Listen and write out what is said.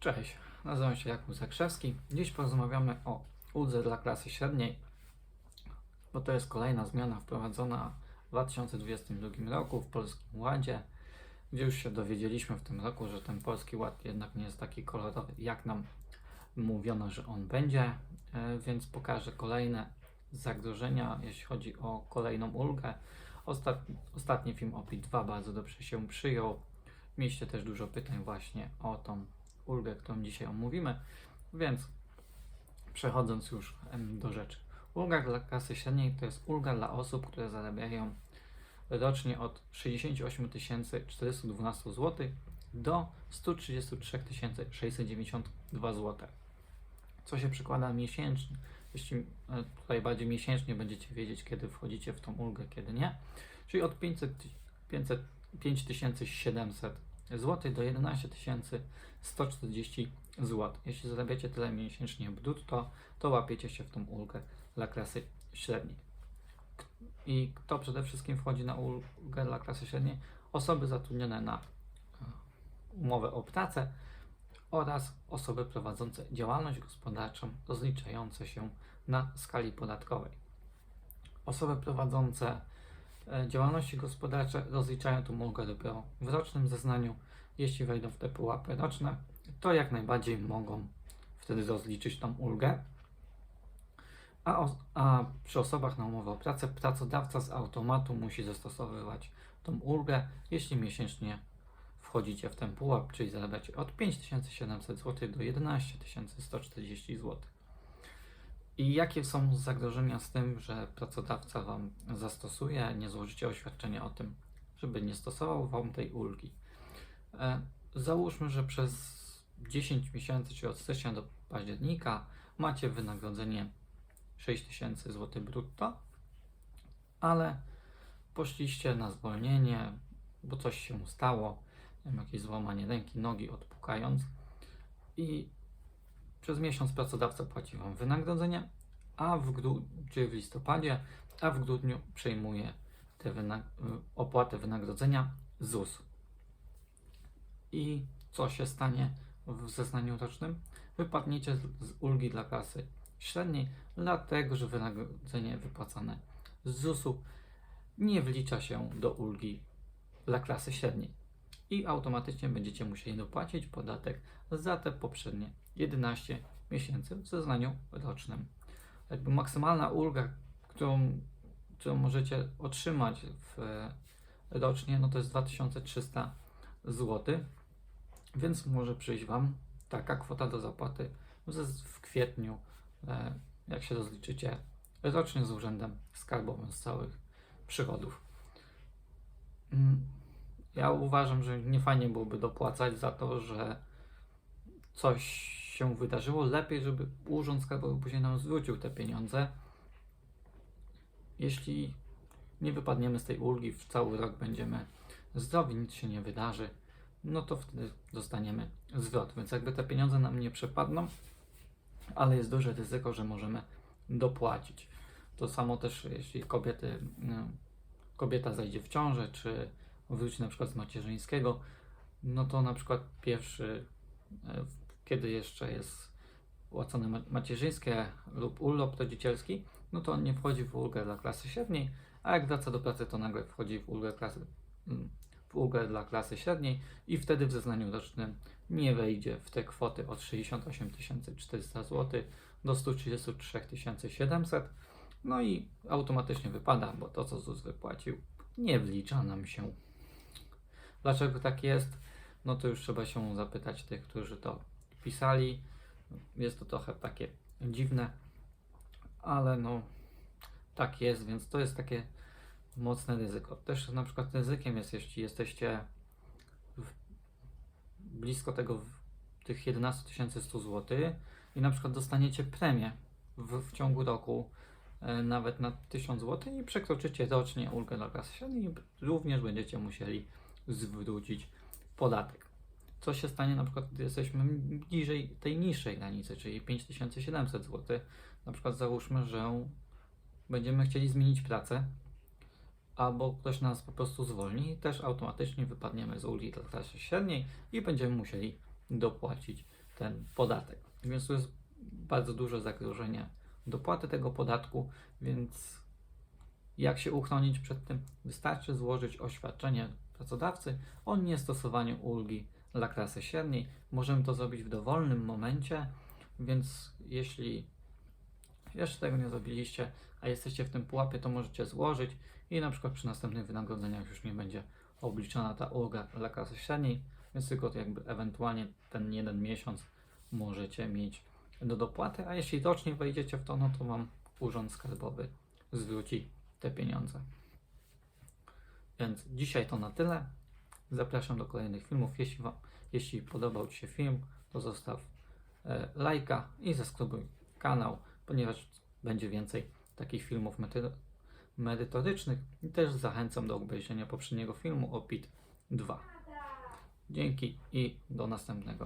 Cześć, nazywam się Jakub Zakrzewski. Dziś porozmawiamy o uldze dla klasy średniej, bo to jest kolejna zmiana wprowadzona w 2022 roku w Polskim Ładzie, gdzie już się dowiedzieliśmy w tym roku, że ten Polski Ład jednak nie jest taki kolorowy, jak nam mówiono, że on będzie, e, więc pokażę kolejne zagrożenia, jeśli chodzi o kolejną ulgę. Ostatni, ostatni film OPI 2 bardzo dobrze się przyjął. Mieliście też dużo pytań właśnie o tą ulgę, którą dzisiaj omówimy, więc przechodząc już do rzeczy. Ulga dla klasy średniej to jest ulga dla osób, które zarabiają rocznie od 68 412 zł do 133 692 zł. Co się przekłada miesięcznie. Jeśli e, tutaj bardziej miesięcznie będziecie wiedzieć, kiedy wchodzicie w tą ulgę, kiedy nie. Czyli od 500, 500, 5700 zł do 11 140 zł. Jeśli zarabiacie tyle miesięcznie brutto, to łapiecie się w tą ulgę dla klasy średniej. I kto przede wszystkim wchodzi na ulgę dla klasy średniej? Osoby zatrudnione na e, umowę o pracę oraz osoby prowadzące działalność gospodarczą rozliczające się na skali podatkowej. Osoby prowadzące działalności gospodarcze rozliczają tą ulgę dopiero w rocznym zeznaniu. Jeśli wejdą w te pułapy roczne, to jak najbardziej mogą wtedy rozliczyć tą ulgę. A, os- a przy osobach na umowę o pracę pracodawca z automatu musi zastosowywać tą ulgę, jeśli miesięcznie wchodzicie w ten pułap, czyli zarabiacie od 5700 zł do 11 140 zł. I jakie są zagrożenia z tym, że pracodawca Wam zastosuje, nie złożycie oświadczenia o tym, żeby nie stosował Wam tej ulgi? E, Załóżmy, że przez 10 miesięcy, czyli od stycznia do października, macie wynagrodzenie 6000 zł brutto, ale poszliście na zwolnienie, bo coś się stało, jakieś złamanie ręki, nogi, odpukając i przez miesiąc pracodawca płaci Wam wynagrodzenie, a w grudniu, w listopadzie, a w grudniu przejmuje te wyna- opłatę wynagrodzenia ZUS. I co się stanie w zeznaniu rocznym? Wypadniecie z ulgi dla klasy średniej, dlatego że wynagrodzenie wypłacane z ZUS-u nie wlicza się do ulgi dla klasy średniej i automatycznie będziecie musieli dopłacić podatek za te poprzednie 11 miesięcy w zeznaniu rocznym. Jakby maksymalna ulga, którą, którą możecie otrzymać w, rocznie, no to jest 2300 zł, więc może przyjść Wam taka kwota do zapłaty w, kwietniu, e, jak się rozliczycie rocznie z Urzędem Skarbowym z całych przychodów. Ja uważam, że nie fajnie byłoby dopłacać za to, że coś się wydarzyło. Lepiej, żeby Urząd Skarbowy później nam zwrócił te pieniądze. Jeśli nie wypadniemy z tej ulgi, w cały rok będziemy zdrowi, nic się nie wydarzy, no to wtedy dostaniemy zwrot. Więc jakby te pieniądze nam nie przepadną, ale jest duże ryzyko, że możemy dopłacić. To samo też, jeśli kobiety, no, kobieta zajdzie w ciążę, czy wróci na przykład z macierzyńskiego, no to na przykład pierwszy, e, kiedy jeszcze jest płacone ma- macierzyńskie lub urlop rodzicielski, no to on nie wchodzi w ulgę dla klasy średniej, a jak wraca do pracy, to nagle wchodzi w ulgę klasy, mm, w ulgę dla klasy średniej i wtedy w zeznaniu rocznym nie wejdzie w te kwoty od 68 400 zł do 133 700 no i automatycznie wypada, bo to co ZUS wypłacił nie wlicza nam się. Dlaczego tak jest? No to już trzeba się zapytać tych, którzy to pisali. Jest to trochę takie dziwne, ale no tak jest, więc to jest takie mocne ryzyko. Też na przykład ryzykiem jest, jeśli jesteście blisko tego tych 11 100 zł i na przykład dostaniecie premię w, w ciągu roku e, nawet na 1000 zł i przekroczycie rocznie ulgę dla klasy średniej, również będziecie musieli zwrócić podatek. Co się stanie na przykład, gdy jesteśmy bliżej tej niższej granicy, czyli 5700 zł? Na przykład załóżmy, że będziemy chcieli zmienić pracę, albo ktoś nas po prostu zwolni, też automatycznie wypadniemy z ulgi dla klasy średniej i będziemy musieli dopłacić ten podatek. Więc tu jest bardzo duże zagrożenie dopłaty tego podatku, więc jak się uchronić przed tym? Wystarczy złożyć oświadczenie pracodawcy o niestosowaniu ulgi dla klasy średniej. Możemy to zrobić w dowolnym momencie, więc jeśli jeszcze tego nie zrobiliście, a jesteście w tym pułapie, to możecie złożyć i na przykład przy następnych wynagrodzeniach już nie będzie obliczona ta ulga dla klasy średniej, więc tylko jakby ewentualnie ten jeden miesiąc możecie mieć do dopłaty, a jeśli rocznie wejdziecie w to, no to Wam Urząd Skarbowy zwróci te pieniądze. Więc dzisiaj to na tyle. Zapraszam do kolejnych filmów. Jeśli, wam, jeśli podobał Ci się film, to zostaw e, lajka i zaskrybuj kanał, ponieważ będzie więcej takich filmów merytorycznych. I też zachęcam do obejrzenia poprzedniego filmu o PIT 2. Dzięki i do następnego.